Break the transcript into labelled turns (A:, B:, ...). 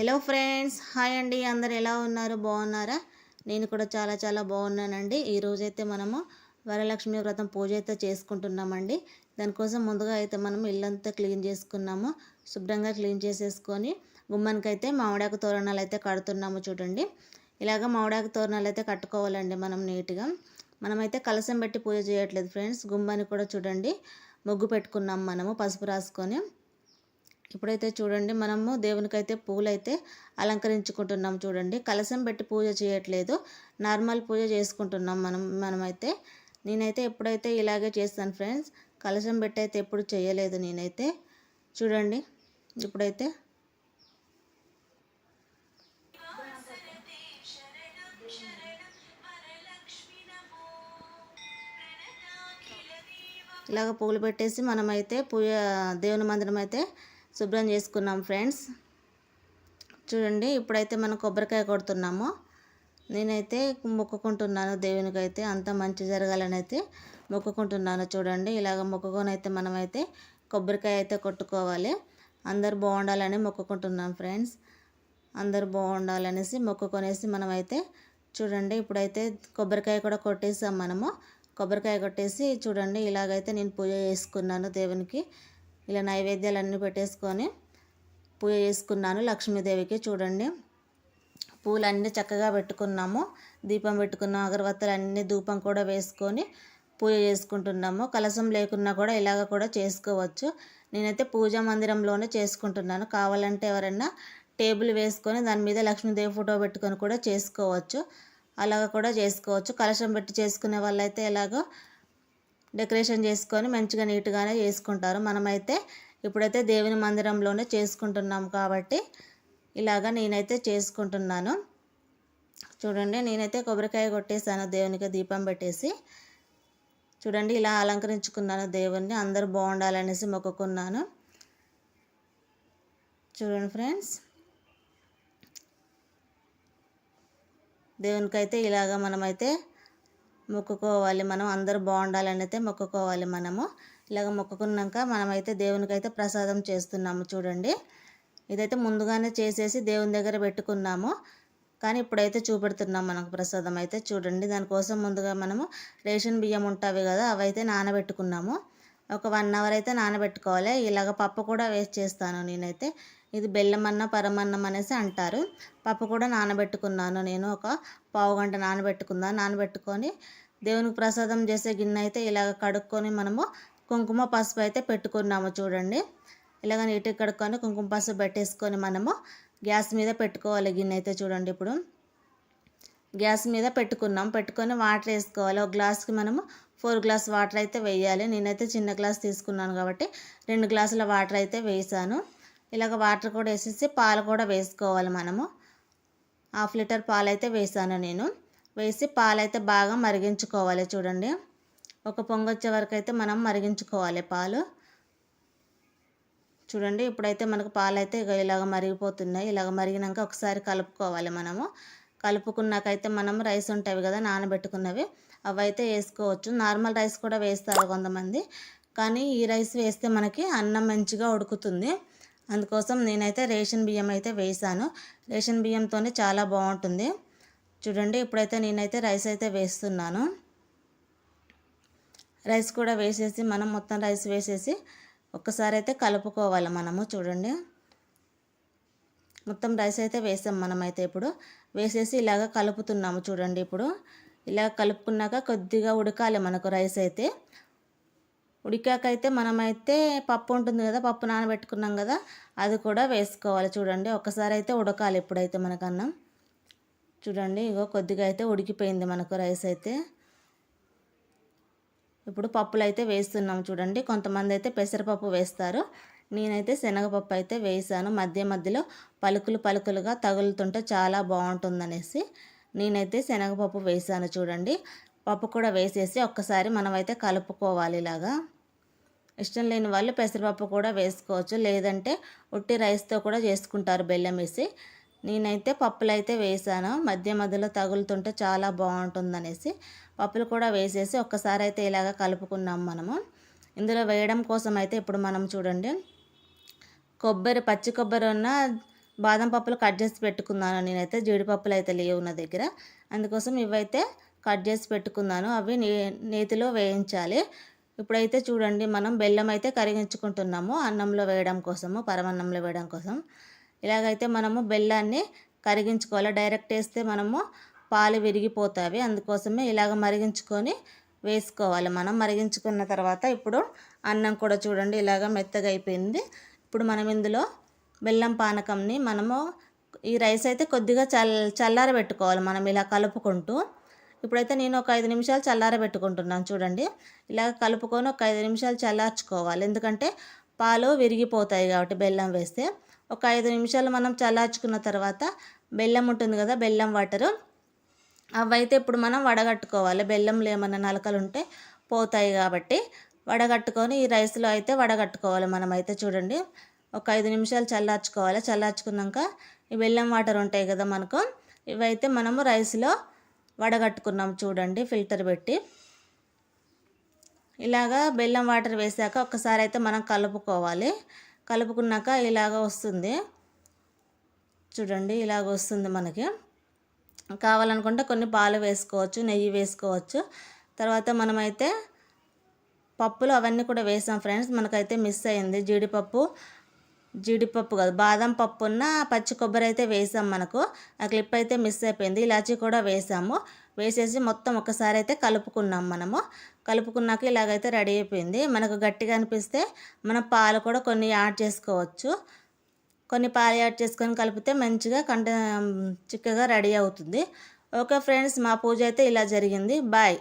A: Hello friends hi అండి. అందరు ఎలా ఉన్నారు? బాగున్నారా? నేను కూడా చాలా చాలా బాగున్నానండి. ఈరోజైతే మనము వరలక్ష్మి వ్రతం పూజ అయితే చేసుకుంటున్నామండి. దానికోసం ముందుగా అయితే మనం ఇల్లంతా క్లీన్ చేసుకున్నాము. శుభ్రంగా క్లీన్ చేసేసుకొని గుమ్మానికైతే మామిడాకు తోరణాలు అయితే కడుతున్నాము చూడండి. ఇలాగ మామిడాకు తోరణాలు అయితే కట్టుకోవాలండి మనం నీట్గా. మనమైతే కలసం పెట్టి పూజ చేయట్లేదు ఫ్రెండ్స్ గుమ్మని కూడా చూడండి. ముగ్గు పెట్టుకున్నాం మనము పసుపు రాసుకొని. ఇప్పుడైతే చూడండి మనము దేవునికైతే పూలైతే అలంకరించుకుంటున్నాం చూడండి. కలశం పెట్టి పూజ చేయట్లేదు. నార్మల్ పూజ చేసుకుంటున్నాం మనం మనమైతే. నేనైతే ఎప్పుడైతే ఇలాగే చేస్తాను ఫ్రెండ్స్ కలశం పెట్టి అయితే ఎప్పుడు చేయలేదు నేనైతే. చూడండి ఇప్పుడైతే. ఇలాగ పూలు పెట్టేసి మనమైతే పూజ దేవుని మందిరం అయితే శుభ్రం చేసుకున్నాం ఫ్రెండ్స్. చూడండి ఇప్పుడైతే మనం కొబ్బరికాయ కొడుతున్నాము. నేనైతే మొక్కుకుంటున్నాను దేవునికి అయితే అంత మంచి జరగాలని అయితే మొక్కుకుంటున్నాను. చూడండి ఇలాగ మొక్కుకొని అయితే మనమైతే కొబ్బరికాయ అయితే కొట్టుకోవాలి. అందరు బాగుండాలని మొక్కుకుంటున్నాం ఫ్రెండ్స్. అందరు బాగుండాలనేసి మొక్కుకొనేసి మనమైతే చూడండి ఇప్పుడైతే కొబ్బరికాయ కూడా కొట్టేసాం మనము. కొబ్బరికాయ కొట్టేసి చూడండి ఇలాగైతే నేను పూజ చేసుకున్నాను దేవునికి. ఇలా నైవేద్యాలన్నీ పెట్టేసుకొని పూజ చేసుకున్నాను. లక్ష్మీదేవికి చూడండి. పూలన్నీ చక్కగా పెట్టుకున్నాము. దీపం పెట్టుకున్నాము అగరబత్తలు అన్నీ ధూపం కూడా వేసుకొని పూజ చేసుకుంటున్నాము. కలసం లేకున్నా కూడా ఇలాగ కూడా చేసుకోవచ్చు. నేనైతే పూజా మందిరంలోనే చేసుకుంటున్నాను. కావాలంటే ఎవరైనా టేబుల్ వేసుకొని దాని మీద లక్ష్మీదేవి ఫోటో పెట్టుకొని కూడా చేసుకోవచ్చు. అలాగ కూడా చేసుకోవచ్చు. కలశం పెట్టి చేసుకునే వాళ్ళైతే ఎలాగో డెకరేషన్ చేసుకొని మంచిగా నీట్గానే చేసుకుంటారు. మనమైతే ఇప్పుడైతే దేవుని మందిరంలోనే చేసుకుంటున్నాం కాబట్టి ఇలాగ నేనైతే చేసుకుంటున్నాను. చూడండి నేనైతే కొబ్బరికాయ కొట్టేసాను దేవునికి దీపం పెట్టేసి. చూడండి ఇలా అలంకరించుకున్నాను దేవుణ్ణి. అందరూ బాగుండాలనేసి మొక్కుకున్నాను. చూడండి ఫ్రెండ్స్ దేవునికైతే ఇలాగ మనమైతే మొక్కుకోవాలి మనం అందరూ బాగుండాలని అయితే మొక్కుకోవాలి మనము. ఇలాగ మొక్కుకున్నాక మనమైతే దేవునికైతే ప్రసాదం చేస్తున్నాము చూడండి. ఇదైతే ముందుగానే చేసేసి దేవుని దగ్గర పెట్టుకున్నాము. కానీ ఇప్పుడైతే చూపెడుతున్నాం మనకు ప్రసాదం అయితే చూడండి. దానికోసం ముందుగా మనము రేషన్ బియ్యం ఉంటాయి కదా అవైతే నానబెట్టుకున్నాము. ఒక వన్ అవర్ అయితే నానబెట్టుకోవాలి. ఇలాగ పప్పు కూడా వేస్ట్ చేస్తాను నేనైతే. ఇది బెల్లమన్న పరమన్నం అనేసి అంటారు. పప్పు కూడా నానబెట్టుకున్నాను నేను. ఒక పావు గంట నానబెట్టుకున్నాను నానబెట్టుకొని దేవునికి ప్రసాదం చేసే గిన్నె అయితే ఇలాగ కడుక్కొని మనము కుంకుమ పసుపు అయితే పెట్టుకున్నాము చూడండి. ఇలాగ నీట్గా కడుక్కొని కుంకుమ పసుపు పెట్టేసుకొని మనము గ్యాస్ మీద పెట్టుకోవాలి గిన్నె అయితే చూడండి ఇప్పుడు. గ్యాస్ మీద పెట్టుకున్నాం. పెట్టుకొని వాటర్ వేసుకోవాలి. ఒక గ్లాస్కి మనము ఫోర్ గ్లాస్ వాటర్ అయితే వేయాలి. నేనైతే చిన్న గ్లాస్ తీసుకున్నాను కాబట్టి రెండు గ్లాసుల వాటర్ అయితే వేసాను. ఇలాగ వాటర్ కూడా వేసేసి పాలు కూడా వేసుకోవాలి మనము. హాఫ్ లీటర్ పాలు అయితే వేసాను నేను. వేసి పాలైతే బాగా మరిగించుకోవాలి చూడండి. ఒక పొంగొచ్చే వరకు అయితే మనం మరిగించుకోవాలి పాలు. చూడండి ఇప్పుడైతే మనకు పాలు అయితే ఇలాగ మరిగిపోతున్నాయి. ఇలాగ మరిగినాక ఒకసారి కలుపుకోవాలి మనము. కలుపుకున్నాకైతే మనం రైస్ ఉంటాయి కదా నానబెట్టుకున్నవి అవి అయితే వేసుకోవచ్చు. నార్మల్ రైస్ కూడా వేస్తారు కొంతమంది. కానీ ఈ రైస్ వేస్తే మనకి అన్నం మంచిగా ఉడుకుతుంది. అందుకోసం నేనైతే రేషన్ బియ్యం అయితే వేసాను. రేషన్ బియ్యంతోనే చాలా బాగుంటుంది. చూడండి ఇప్పుడైతే నేనైతే రైస్ అయితే వేస్తున్నాను. రైస్ కూడా వేసేసి మనం మొత్తం రైస్ వేసేసి ఒక్కసారి అయితే కలుపుకోవాలి మనము చూడండి. మొత్తం రైస్ అయితే వేసాం మనమైతే ఇప్పుడు. వేసేసి ఇలాగ కలుపుతున్నాము చూడండి ఇప్పుడు. ఇలా కలుపుకున్నాక కొద్దిగా ఉడకాలి మనకు రైస్ అయితే. ఉడికాకైతే మనమైతే పప్పు ఉంటుంది కదా పప్పు నానబెట్టుకున్నాం కదా అది కూడా వేసుకోవాలి. చూడండి ఒకసారి అయితే ఉడకాలి ఇప్పుడైతే మనకు అన్నం. చూడండి ఇగో కొద్దిగా అయితే ఉడికిపోయింది మనకు రైస్ అయితే. ఇప్పుడు పప్పులు అయితే వేస్తున్నాం చూడండి కొంతమంది అయితే పెసరపప్పు వేస్తారు. నేనైతే శనగపప్పు అయితే వేసాను. మధ్య మధ్యలో పలుకులు పలుకులుగా తగులుతుంటే చాలా బాగుంటుందనేసి నేనైతే శనగపప్పు వేసాను చూడండి. పప్పు కూడా వేసేసి ఒక్కసారి మనమైతే కలుపుకోవాలి ఇలాగా. ఇష్టం లేని వాళ్ళు పెసరపప్పు కూడా వేసుకోవచ్చు. లేదంటే ఉట్టి రైస్తో కూడా చేసుకుంటారు బెల్లం వేసి. నేనైతే పప్పులు అయితే వేసాను. మధ్య మధ్యలో తగులుతుంటే చాలా బాగుంటుందనేసి పప్పులు కూడా వేసేసి ఒక్కసారి అయితే ఇలాగ కలుపుకున్నాం మనము. ఇందులో వేయడం కోసం అయితే ఇప్పుడు మనం చూడండి. కొబ్బరి పచ్చి కొబ్బరి ఉన్న బాదం పప్పులు కట్ చేసి పెట్టుకున్నాను. నేనైతే జీడిపప్పులు అయితే లేవు నా దగ్గర. అందుకోసం ఇవైతే కట్ చేసి పెట్టుకున్నాను. అవి నే నేతిలో వేయించాలి. ఇప్పుడైతే చూడండి మనం బెల్లం అయితే కరిగించుకుంటున్నాము అన్నంలో వేయడం కోసము పరమన్నంలో వేయడం కోసం. ఇలాగైతే మనము బెల్లాన్ని కరిగించుకోవాలి. డైరెక్ట్ వేస్తే మనము పాలు విరిగిపోతాయి. అందుకోసమే ఇలాగ మరిగించుకొని వేసుకోవాలి. మనం మరిగించుకున్న తర్వాత ఇప్పుడు అన్నం కూడా చూడండి ఇలాగ మెత్తగా అయిపోయింది. ఇప్పుడు మనం ఇందులో బెల్లం పానకంని మనము ఈ రైస్ అయితే కొద్దిగా చల్ చల్లార పెట్టుకోవాలి మనం ఇలా కలుపుకుంటూ ఇప్పుడైతే నేను ఒక ఐదు నిమిషాలు చల్లారబెట్టుకుంటున్నాను చూడండి. ఇలాగ కలుపుకొని ఒక ఐదు నిమిషాలు చల్లార్చుకోవాలి. ఎందుకంటే పాలు విరిగిపోతాయి కాబట్టి బెల్లం వేస్తే. ఒక ఐదు నిమిషాలు మనం చల్లార్చుకున్న తర్వాత బెల్లం ఉంటుంది కదా బెల్లం వాటరు. అవైతే ఇప్పుడు మనం వడగట్టుకోవాలి. బెల్లంలో ఏమైనా నలకలు ఉంటే పోతాయి కాబట్టి వడగట్టుకొని ఈ రైస్లో అయితే వడగట్టుకోవాలి మనం అయితే చూడండి. ఒక ఐదు నిమిషాలు చల్లార్చుకోవాలి. చల్లార్చుకున్నాక ఈ బెల్లం వాటర్ ఉంటాయి కదా మనకు. ఇవైతే మనము రైస్లో వడగట్టుకున్నాం చూడండి ఫిల్టర్ పెట్టి. ఇలాగా బెల్లం వాటర్ వేసాక ఒక్కసారి అయితే మనం కలుపుకోవాలి. కలుపుకున్నాక ఇలాగ వస్తుంది. చూడండి ఇలాగ వస్తుంది మనకి. కావాలనుకుంటే కొన్ని పాలు వేసుకోవచ్చు నెయ్యి వేసుకోవచ్చు. తర్వాత మనమైతే పప్పులు అవన్నీ కూడా వేసాం ఫ్రెండ్స్. మనకైతే మిస్ అయింది జీడిపప్పు. జీడిపప్పు కాదు. బాదం పప్పు ఉన్న పచ్చి కొబ్బరి అయితే వేసాం మనకు. ఆ క్లిప్ అయితే మిస్ అయిపోయింది. ఇలాచీ కూడా వేసాము. వేసేసి మొత్తం ఒకసారి అయితే కలుపుకున్నాం మనము. కలుపుకున్నాక ఇలాగైతే రెడీ అయిపోయింది. మనకు గట్టిగా అనిపిస్తే మనం పాలు కూడా కొన్ని యాడ్ చేసుకోవచ్చు. కొన్ని పాలు యాడ్ చేసుకొని కలిపితే మంచిగా కంట చిక్కగా రెడీ అవుతుంది. ఓకే ఫ్రెండ్స్ మా పూజ అయితే ఇలా జరిగింది. బాయ్.